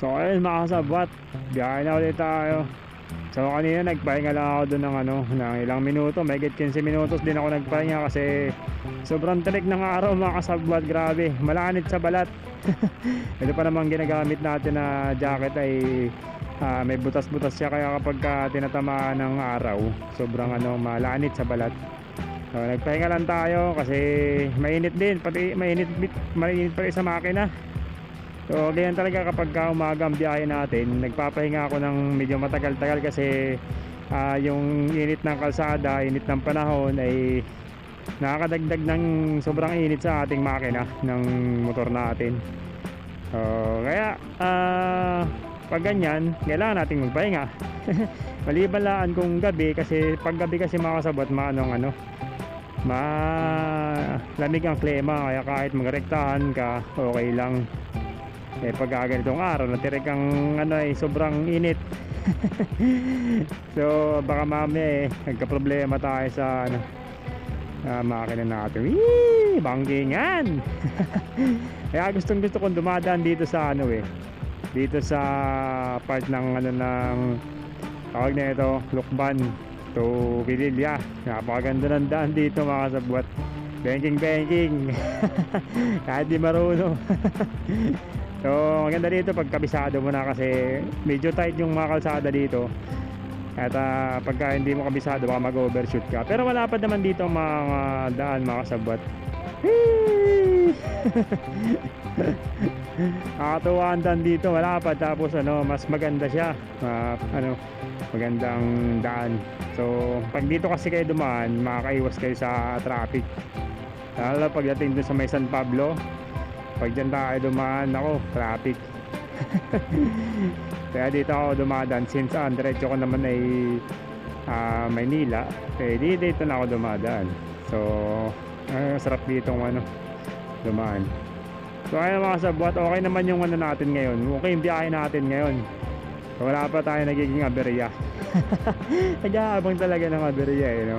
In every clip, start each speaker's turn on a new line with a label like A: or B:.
A: So ayun mga kasabwat, biyahe na ulit tayo. So kanina nagpahinga lang ako doon ng ano, ng ilang minuto, may 15 minutos din ako nagpahinga kasi sobrang tarik ng araw mga kasabwat, grabe, malanit sa balat. Ito pa namang ginagamit natin na jacket ay ah, may butas-butas siya kaya kapag ka tinatamaan ng araw, sobrang ano, malanit sa balat. So, nagpahinga lang tayo kasi mainit din, pati mainit, mainit pa rin sa makina. So, ganyan talaga kapag ka umaga ang biyahe natin, nagpapahinga ako ng medyo matagal-tagal kasi ah, yung init ng kalsada, init ng panahon ay nakakadagdag ng sobrang init sa ating makina ng motor natin. So, kaya ah, pag ganyan, kailangan nating magpahinga. Maliban lang kung gabi kasi pag gabi kasi makasabot maanong ano, malamig ang klima kaya kahit magrektahan ka, okay lang eh pag ganitong araw natirik ang ano ay sobrang init. So baka mamaya eh nagka-problema tayo sa ano uh, makina natin. Wee! banggingan! Kaya gustong gusto kong dumadaan dito sa ano eh dito sa part ng ano ng tawag na ito Lukban to Pililya napakaganda ng daan dito mga kasabwat. Banking banking kahit di marunong So, maganda dito pag kabisado mo na kasi medyo tight yung mga kalsada dito. At ah, pagka hindi mo kabisado baka mag-overshoot ka. Pero wala pa naman dito mga daan mga kasabot. Whee! Nakakatuwa ang daan dito, wala pa tapos ano, mas maganda siya. Ah, ano, magandang daan. So, pag dito kasi kayo dumaan, makakaiwas kayo sa traffic. Lalo pagdating dun sa may San Pablo, pag dyan tayo dumaan ako traffic. Kaya dito ako dumadaan since ang diretso ko naman ay ah, Maynila eh di dito na ako dumadaan so ah, sarap dito ano dumaan. So ayun mga sabwat okay naman yung ano natin ngayon. Okay yung biyahe natin ngayon. So, wala pa tayo nagiging aberya. Nag-aabang talaga ng aberya eh no?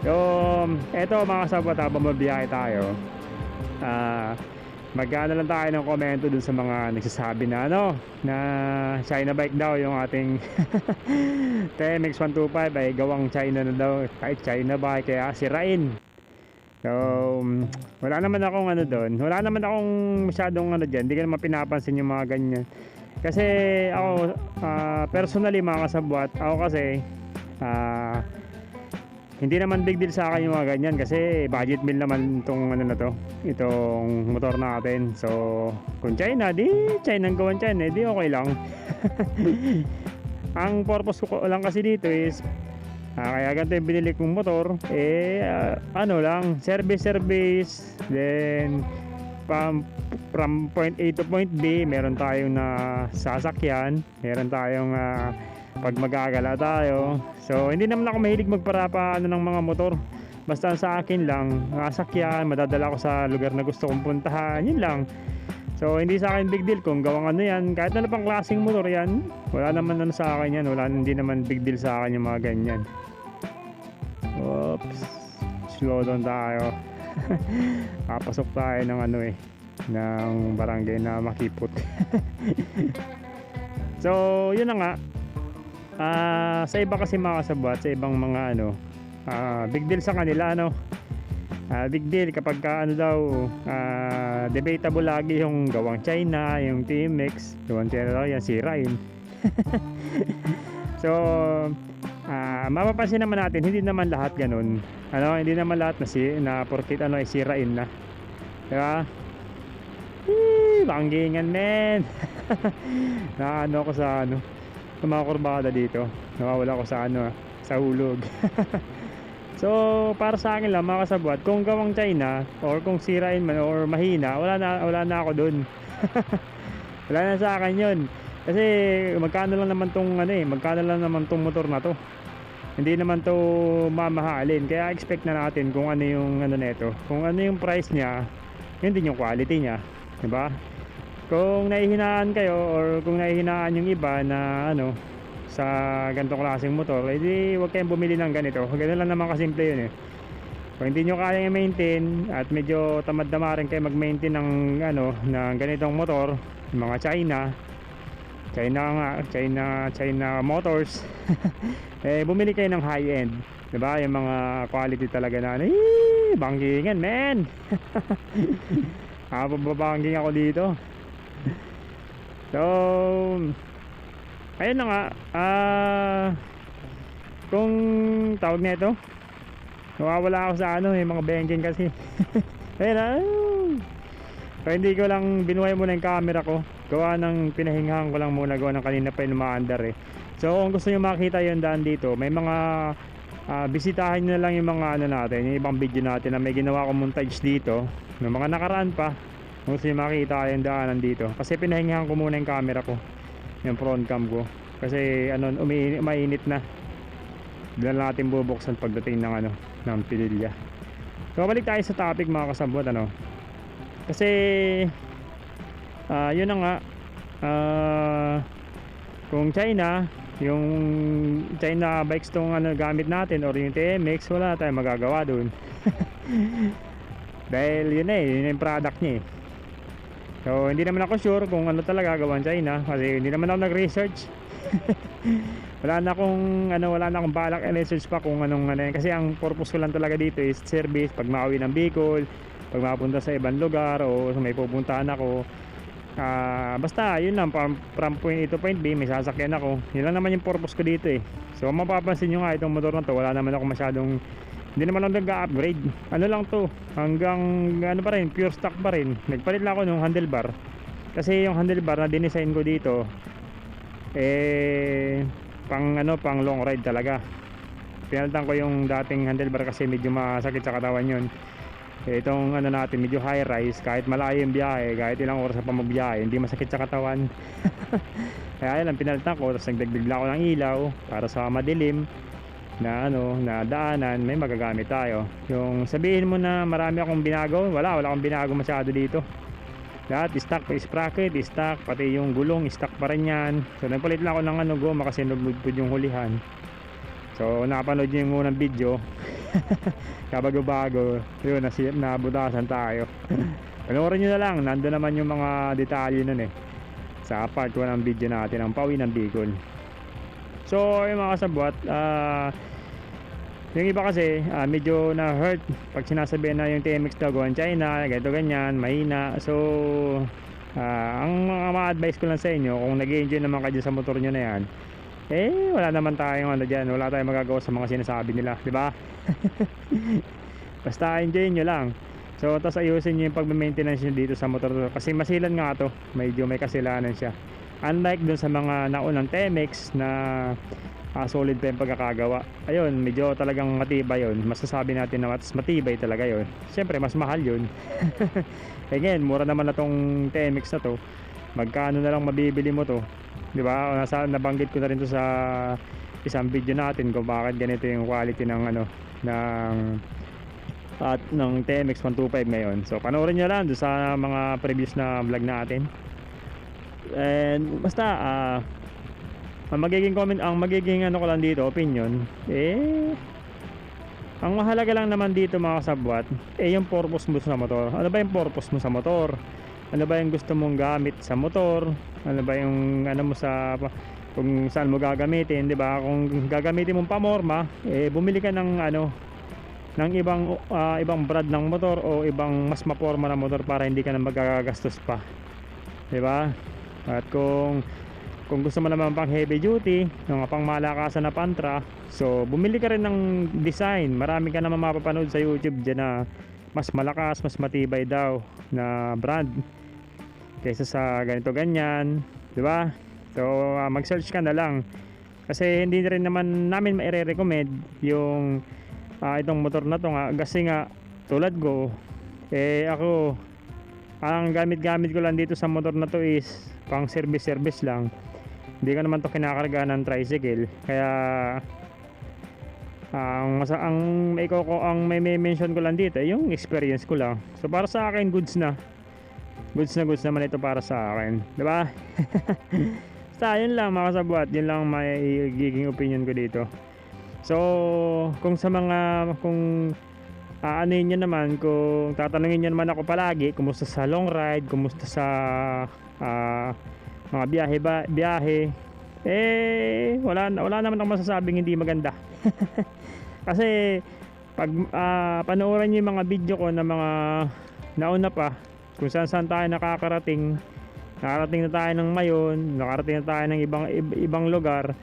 A: So eto mga sabwat habang mabiyahe tayo ah magkano lang tayo ng komento dun sa mga nagsasabi na ano na China bike daw yung ating TMX 125 ay gawang China na daw kahit China bike kaya sirain so um, wala naman akong ano doon wala naman akong masyadong ano dyan hindi ko naman pinapansin yung mga ganyan. Kasi ako ah, personally mga kasabwat ako kasi ah hindi naman big deal sa akin yung mga ganyan kasi budget meal naman itong ano na to itong motor natin. So kung China di China ang gawan China di okay lang. Ang purpose ko lang kasi dito is ah, kaya ganito yung binili kong motor eh ah, ano lang service service then from, from point A to point B meron tayong na sasakyan meron tayong ah, pag magagala tayo. So hindi naman ako mahilig magparapa ano ng mga motor. Basta sa akin lang sasakyan madadala ko sa lugar na gusto kong puntahan yun lang. So hindi sa akin big deal kung gawang ano yan. Kahit ano pang klaseng motor yan wala naman ano sa akin yan. Wala hindi naman big deal sa akin yung mga ganyan. Oops. Slow down tayo. Papasok tayo ng ano eh ng barangay na makipot. So yun na nga Ah, sa iba kasi mga kasabwat, sa ibang mga ano, ah, big deal sa kanila ano. Ah, big deal kapag ka, ano daw, ah, debatable lagi yung gawang China, yung TMX, gawang China daw yan, sirain. so, ah, mapapansin naman natin, hindi naman lahat ganun. Ano, hindi naman lahat na si na porkit ano ay sirain na. Diba? Eee, banggingan men. na ano ko sa ano, sa mga kurbada dito. Nawawala ko sa ano sa hulog. So para sa akin lang mga kasabwat kung gawang China or kung sirain man or mahina wala na, wala na ako dun. Wala na sa akin yun. Kasi magkano lang naman tong ano eh magkano lang naman tong motor na to. Hindi naman to mamahalin. Kaya expect na natin kung ano yung ano nito kung ano yung price niya yun din yung quality niya. Di ba kung nahihinaan kayo or kung nahihinaan yung iba na ano sa ganitong klaseng motor edi huwag kayong bumili ng ganito ganun lang naman kasimple yun eh kung hindi nyo kaya i-maintain at medyo tamad na rin kayo mag-maintain ng ano ng ganitong motor mga China China nga, China, China Motors. eh, bumili kayo ng high-end. 'Di ba Yung mga quality talaga na, eh, banggingan, man! ah, babangking ako dito. So, ayun na nga, ah, kung tawag na ito, nawawala ako sa ano, yung mga bangking kasi. ayun na, kaya hindi ko lang binuhay muna yung camera ko. Gawa ng pinahingahan ko lang muna gawa ng kanina pa yung umaandar eh. So kung gusto nyo makita yung daan dito, may mga ah, bisitahin nyo na lang yung mga ano natin, yung ibang video natin na may ginawa ko montage dito. Ng mga nakaraan pa. Gusto nyo makita yung daanan dito. Kasi pinahingahan ko muna yung camera ko. Yung front cam ko. Kasi ano, umi mainit na. Doon lang natin bubuksan pagdating ng ano, ng pililya. So balik tayo sa topic mga kasabot ano. Kasi ah yun na nga ah kung China yung China bikes tong ano gamit natin or yung TMX wala tayong magagawa dun dahil yun eh yun yung product niya eh so hindi naman ako sure kung ano talaga gawan China kasi hindi naman ako nag-research. Wala na akong ano wala na akong balak i-research pa kung anong ano kasi ang purpose ko lang talaga dito is service. Pag mauwi ng Bicol pag mapunta sa ibang lugar o may pupuntahan ako Ah, basta yun lang from, from point A to point B may sasakyan ako. Yun lang naman yung purpose ko dito eh. So mapapansin nyo nga itong motor na to wala naman ako masyadong hindi naman ako nag-upgrade. Ano lang to hanggang ano pa rin pure stock pa rin. Nagpalit lang ako ng handlebar. Kasi yung handlebar na dinesign ko dito eh pang ano pang long ride talaga. Pinalitan ko yung dating handlebar kasi medyo masakit sa katawan yun. Eh, itong ano natin medyo high rise. Kahit malayo yung biyahe kahit ilang oras pa magbiyahe hindi masakit sa katawan. Kaya yun ang pinalitan ko tapos nagdagdag lang ako ng ilaw para sa madilim na ano na daanan may magagamit tayo. Yung sabihin mo na marami akong binago wala wala akong binago masyado dito. Lahat stock pa sprocket stock pati yung gulong stock pa rin yan. So nagpalit lang ako ng ano goma kasi nagmudpud yung hulihan. So napanood nyo yung unang video. Kabago-bago yun nasi, nabutasan tayo. Panoorin nyo na lang nando naman yung mga detalye nun eh. Sa part 1 ng video natin ang pawi ng Bicol so yung mga kasabwat ah yung iba kasi ah, medyo na hurt pag sinasabihan na yung TMX daw gawan China ganito ganyan mahina. So ah, ang mga ma-advise ko lang sa inyo kung nag enjoy naman kayo sa motor nyo na yan eh wala naman tayong ano dyan wala tayong magagawa sa mga sinasabi nila di ba? Basta enjoy nyo lang. So tapos ayusin nyo yung pag-maintenance nyo dito sa motor. Kasi masilan nga to. Medyo may kasilanan siya unlike dun sa mga naunang TMX na ah, solid pa yung pagkakagawa. Ayun medyo talagang matibay yun. Masasabi natin na mas matibay talaga yun. Syempre mas mahal yun. Eh ngayon mura naman na tong TMX na to. Magkano na lang mabibili mo to? Di ba? Nasa nabanggit ko na rin to sa isang video natin kung bakit ganito yung quality ng ano ng at ng TMX 125 ngayon. So panoorin nyo lang sa mga previous na vlog natin and basta ah ang magiging comment ang magiging ano ko lang dito opinion eh ang mahalaga lang naman dito mga kasabwat eh yung purpose mo sa motor. Ano ba yung purpose mo sa motor? Ano ba yung gusto mong gamit sa motor? Ano ba yung ano mo sa kung saan mo gagamitin di ba? Kung gagamitin mong pamorma eh bumili ka ng ano ng ibang ah, ibang brand ng motor o ibang mas maporma na motor para hindi ka na magagastos pa. Di ba at kung kung gusto mo naman pang heavy duty yung pang malakasan na pantra so bumili ka rin ng design. Marami ka naman mapapanood sa youtube dyan na mas malakas mas matibay daw na brand kaysa sa ganito ganyan di ba? So ah, mag search ka na lang. Kasi hindi rin naman namin maire-recommend yung ah, itong motor na to nga. Kasi nga tulad ko eh ako ang gamit-gamit ko lang dito sa motor na to is pang service service lang. Hindi ka naman to kinakarga ng tricycle. Kaya ang masa ang may ko ang may, may mention ko lang dito yung experience ko lang. So para sa akin goods na. Goods na goods naman ito para sa akin. Di ba? Basta yun lang mga kasabwat yun lang may giging opinion ko dito. So kung sa mga kung aanin nyo naman kung tatanungin nyo naman ako palagi kumusta sa long ride kumusta sa ah, mga biyahe ba, biyahe eh wala wala naman akong masasabing hindi maganda. Kasi pag ah, panoorin niyo yung mga video ko na mga nauna pa kung saan saan tayo nakakarating nakarating na tayo ng Mayon nakarating na tayo ng ibang ib- ibang lugar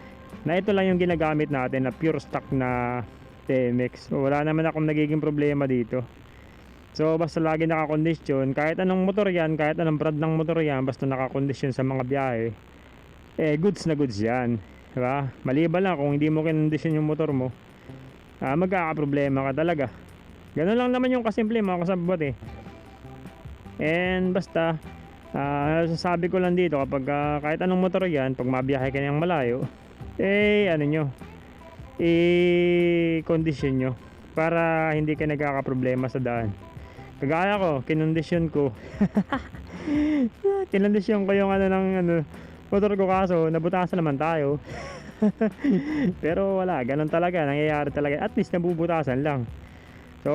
A: na ito lang yung ginagamit natin na pure stock na TMX wala naman akong nagiging problema dito so basta lagi nakakondisyon kahit anong motor yan kahit anong brand ng motor yan basta nakakondisyon sa mga biyahe eh goods na goods yan diba? maliban lang kung hindi mo kinondisyon yung motor mo ah, magkakaproblema ka talaga ganun lang naman yung kasimple mga kasabot eh And basta, ah sasabi ko lang dito kapag ah, kahit anong motor yan, pag mabiyahe ka ng malayo, eh ano nyo, i-condition nyo para hindi ka nagkakaproblema sa daan. Kagaya ko, kinondisyon ko. kinondisyon ko yung ano ng ano, motor ko kaso, nabutasan naman tayo. Pero wala, ganun talaga, nangyayari talaga. At least nabubutasan lang. So,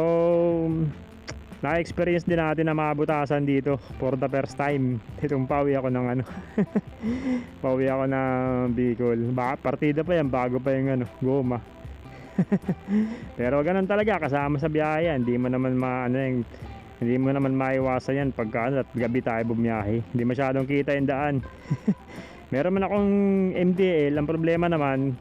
A: na-experience din natin na mabutasan dito for the first time. Itong pawi ako ng ano. pawi ako ng Bicol. Ba partida pa yan, bago pa yung ano, goma. Pero ganun talaga, kasama sa biyahe. Hindi mo naman ma, ano yung, hindi mo naman maiwasan yan pagka ano, at gabi tayo bumiyahe. Hindi masyadong kita yung daan. Meron man akong MDL, ang problema naman,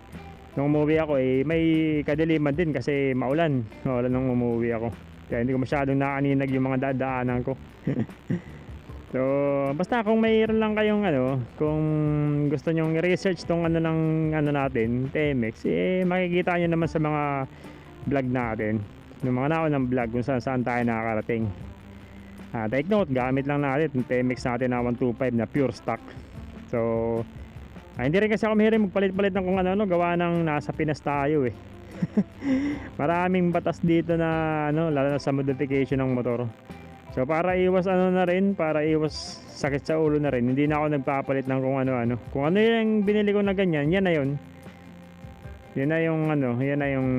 A: nung umuwi ako eh, may kadiliman din kasi maulan. Maulan nung umuwi ako. Kaya hindi ko masyadong nakaninag yung mga dadaanan ko. so, basta kung mayroon lang kayong ano, kung gusto nyong i-research tong ano ng ano natin, TMX, eh makikita nyo naman sa mga vlog natin. Yung mga naunang vlog kung saan saan tayo nakakarating. Ah, take note, gamit lang natin yung TMX natin na 125 na pure stock. So, ah, hindi rin kasi ako mahirin magpalit-palit ng kung ano-ano, gawa ng nasa Pinas tayo eh. Maraming batas dito na ano, lalo na sa modification ng motor. So para iwas ano na rin, para iwas sakit sa ulo na rin, hindi na ako nagpapalit ng kung ano-ano. Kung ano yung binili ko na ganyan, yan na yun. Yan na yung ano, yan na yung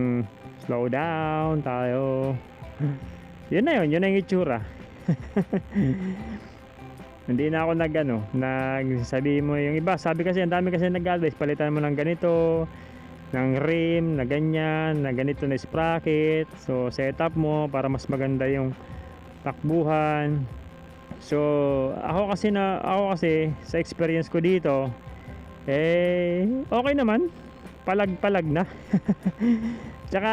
A: slow down tayo. Yan na yun, yun na yung itsura. hindi na ako nag ano, nagsabi mo yung iba. Sabi kasi, ang dami kasi nag-advise, palitan mo ng ganito, ng rim na ganyan, na ganito na sprocket. So, setup mo para mas maganda yung takbuhan. So, ako kasi na ako kasi sa experience ko dito eh okay naman. Palag-palag na. Tsaka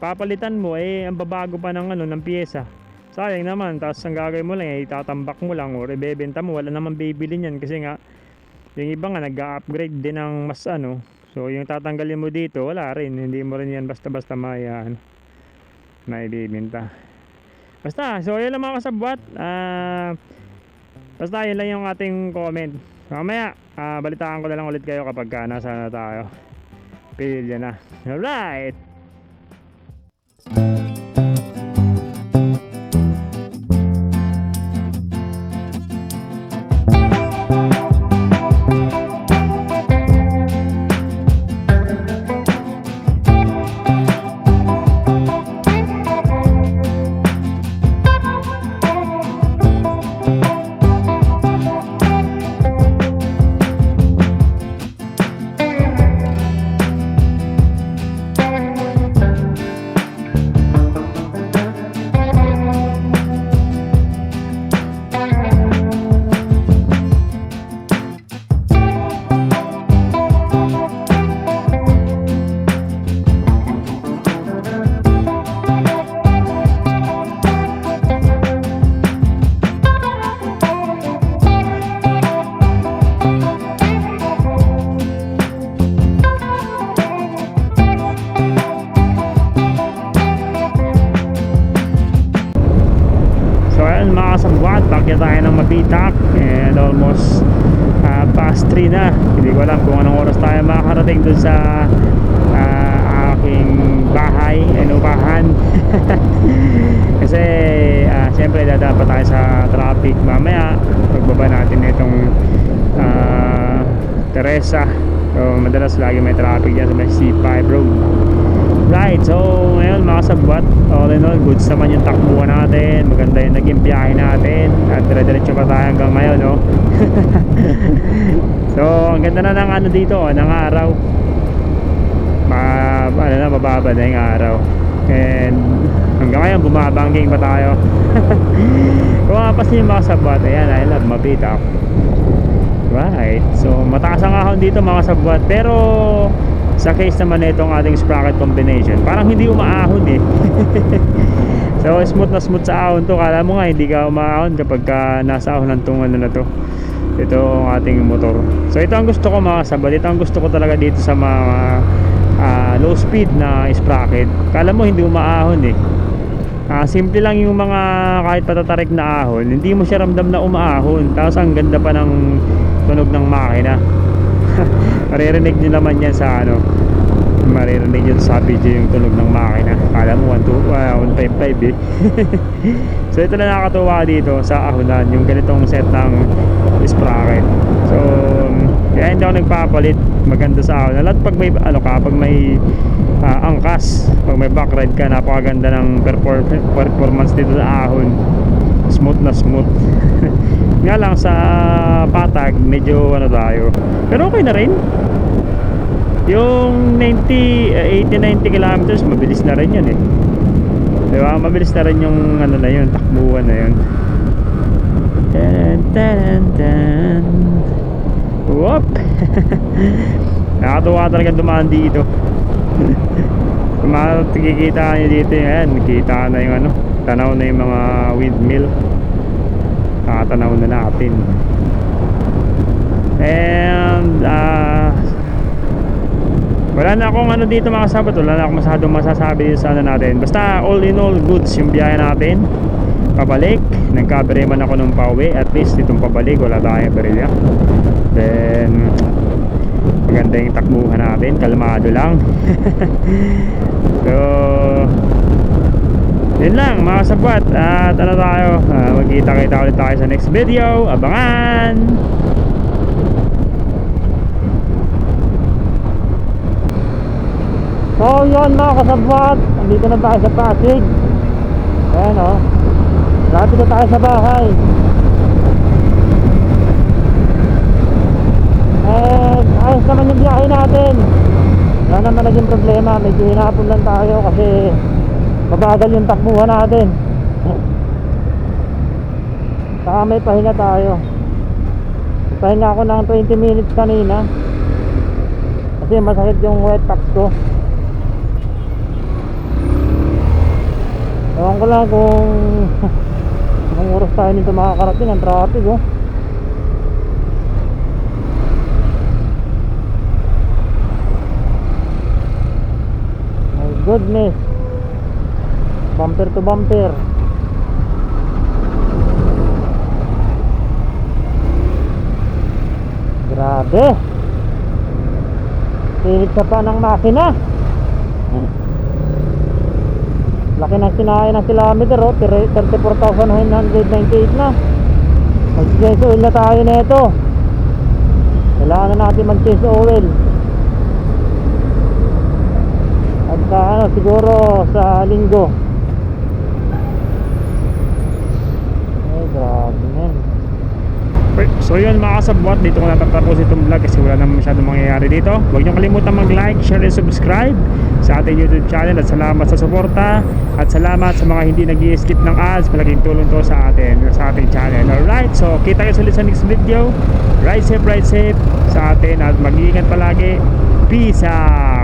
A: papalitan mo eh ang babago pa ng ano ng piyesa. Sayang naman, tapos ang gagawin mo lang eh itatambak mo lang or ibebenta mo, wala naman bibili niyan kasi nga yung iba nga nag-upgrade din ng mas ano. So yung tatanggalin mo dito, wala rin. Hindi mo rin yan basta-basta maya ano, na ibibenta. Basta, so yun lang mga kasabwat. Ah, basta yun lang yung ating comment. Mamaya, ah, balitaan ko na lang ulit kayo kapag ka nasa na tayo. Pilya na. Alright! Bakit tayo ng mabitak and almost ah, past 3 na. Hindi ko alam kung anong oras tayo makakarating dun sa ah, aking bahay, inupahan. Kasi ah, siyempre dadaan pa tayo sa traffic mamaya. Pagbaba natin itong ah, Teresa. So madalas lagi may traffic dyan sa may C5 road. Alright, so ngayon mga sabwat, all in all, goods naman yung takbuhan natin, maganda yung naging biyahe natin, at dire-diretso pa tayo hanggang ngayon, no? so, ang ganda na ng ano dito, oh, ng araw. Ma, ano na, mababa na yung araw. And hanggang ngayon, bumabangking pa tayo. Kung mapasin yung mga sabwat, ayan, I love mabitak. Right. So, mataas ang ahon dito mga sabwat. Pero, sa case naman na itong ating sprocket combination, parang hindi umaahon eh. so, smooth na smooth sa ahon to. Kala mo nga, hindi ka umaahon kapag ka nasa ahon ng tungan na to. Ito ang ating motor. So, ito ang gusto ko mga sabwat. Ito ang gusto ko talaga dito sa mga ah, low speed na sprocket. Kala mo hindi umaahon eh. Ah, simple lang yung mga kahit patatarik na ahon, hindi mo siya ramdam na umaahon. Tapos ang ganda pa ng tunog ng makina. Maririnig nyo naman yan sa ano. Maririnig yun sa video yung tunog ng makina. Kala mo 1, 2, uh, 155 eh. so ito na nakakatuwa dito sa ahonan, yung ganitong set ng sprocket. So, kaya hindi ako nagpapalit. Maganda sa ahonan. At pag may, ano ka, pag may ah, angkas, pag may back ride ka, napakaganda ng perform performance dito sa ahon. Smooth na smooth. Nga lang sa patag, medyo ano tayo. Pero okay na rin. Yung 90, eh, 80-90 kilometers, mabilis na rin yun eh. Di ba? Mabilis na rin yung ano na yun, takbuhan na yun. Tan, tan, tan. Whoop! Nakatuwa talaga dumaan dito. Kung makikita nyo dito yan, nakita na yung ano, tanaw na yung mga windmill. Nakatanaw na natin. And, ah, wala na akong ano dito mga sabat, wala na akong masyadong masasabi sa ano natin. Basta all in all goods yung biyahe natin. Pabalik, nagkabere man ako nung pauwi. At least itong pabalik, wala tayong berilya. Then, maganda yung takbuhan natin, kalmado lang. so, yun lang mga sabat. At ano tayo, ah, magkita-kita ulit tayo sa next video. Abangan! So yun mga kasabwat, andito na tayo sa Pasig. Ayan o. Oh. Lapit na tayo sa bahay. And ayos naman yung biyahe natin. Wala naman naging problema. Medyo hinapon lang tayo kasi mabagal yung takbuhan natin. Saka may pahinga tayo. Pahinga ako ng 20 minutes kanina. Kasi masakit yung wet packs ko. Ewan ko lang kung anong oras tayo nito makakarating ang traffic oh. My goodness. Bumper to bumper. Grabe. Pilit sa pa ng makina. Laki ng sinaya ng kilometer oh, 34,998 na. Mag-change oil na tayo nito. Kailangan na natin mag-change oil. At sa ano, siguro sa linggo. Ay, grabe men. So yun mga kasabwat, dito ko natatapos itong vlog kasi wala naman masyadong mangyayari dito. Huwag niyo kalimutan mag-like, share, and subscribe sa ating YouTube channel at salamat sa suporta at salamat sa mga hindi nag skip ng ads. Malaking tulong to sa atin, sa ating channel. Alright, so kita kayo ulit sa next video. Ride safe, ride safe sa atin at mag-iingat palagi. Peace out!